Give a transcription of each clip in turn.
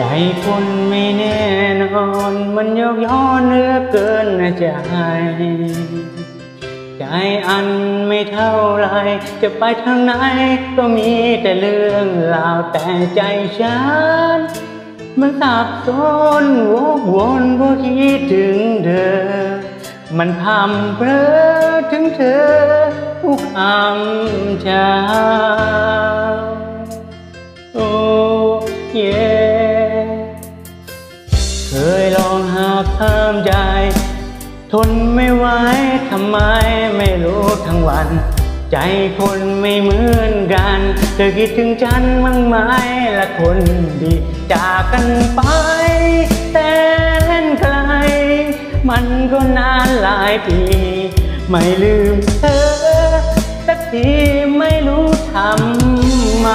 ใจคนไม่แน่นอน มันยกย้อนเหลือเกินใจ ใจอันไม่เท่าไร จะไปทางไหนก็มีแต่เรื่องราวแต่ใจฉัน มันสับสนวกวนเพราะคิดถึงเธอ มันพำเพลอถึงเธอทุกคำเช้าโอ้ ห้ามใจ ทนไม่ไหวทำไมไม่รู้ทั้งวัน ใจคนไม่เหมือนกัน เธอคิดถึงฉันมั้งไหมละคนดีจากกันไป แต่ไกล มันก็นานหลายปี ไม่ลืมเธอ สักทีไม่รู้ทำไม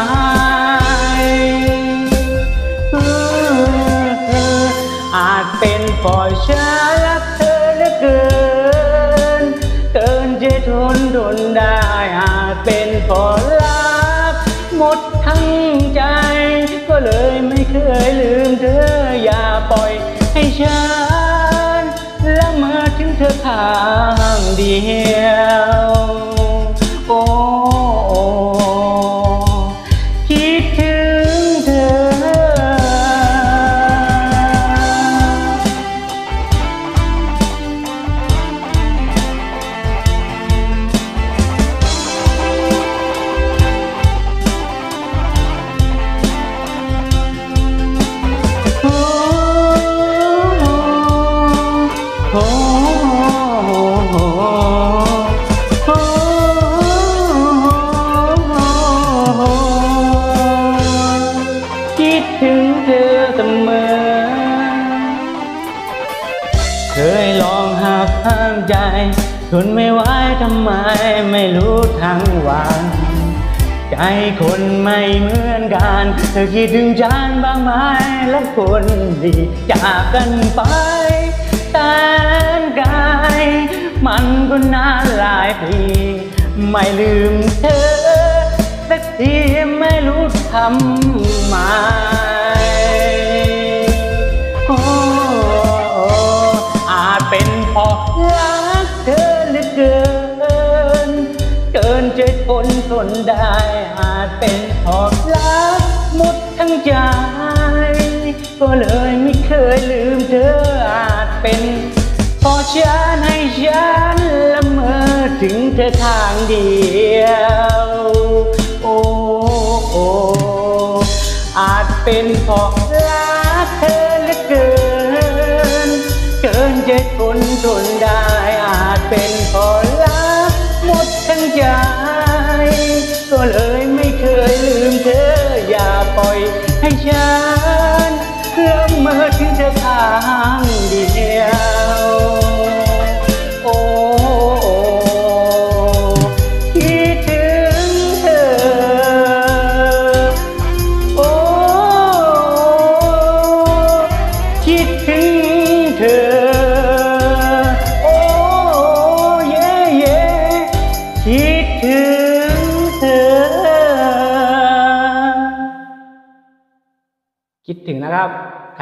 ป็นเพราะฉันรักเธอเหลือเกินเกินจะทนทนได้อากเป็นพอรักหมดทั้งใจ ก็เลยไม่เคยลืมเธออย่าปล่อยให้ฉันละเมอถึงเธอข้างเดียว เธอเสมอ เคยลองหักห้ามใจ ทนไม่ไหวทำไมไม่รู้ทั้งวันใจคนไม่เหมือนกัน เธอคิดถึงฉันบ้างไหมแล้วคนดีจากกันไปแต่กายมันก็นานหลายปีไม่ลืมเธอสักทีไม่รู้ทำไมโนได้อาจเป็นเพราะรักหมดทั้งใจ ก็เลยไม่เคยลืมเธออาจเป็นเพราะฉันให้ฉันละเมอถึงเธอทางเดียว โอ้โอ้อาจเป็นเพราะ อถึงเธอทางเดียวโอ้โอ้คิดถึงเธอ โอ้คิดถึงเธอ โอ้เย่เย่คิดถึงเธอ คิดถึงนะครับไข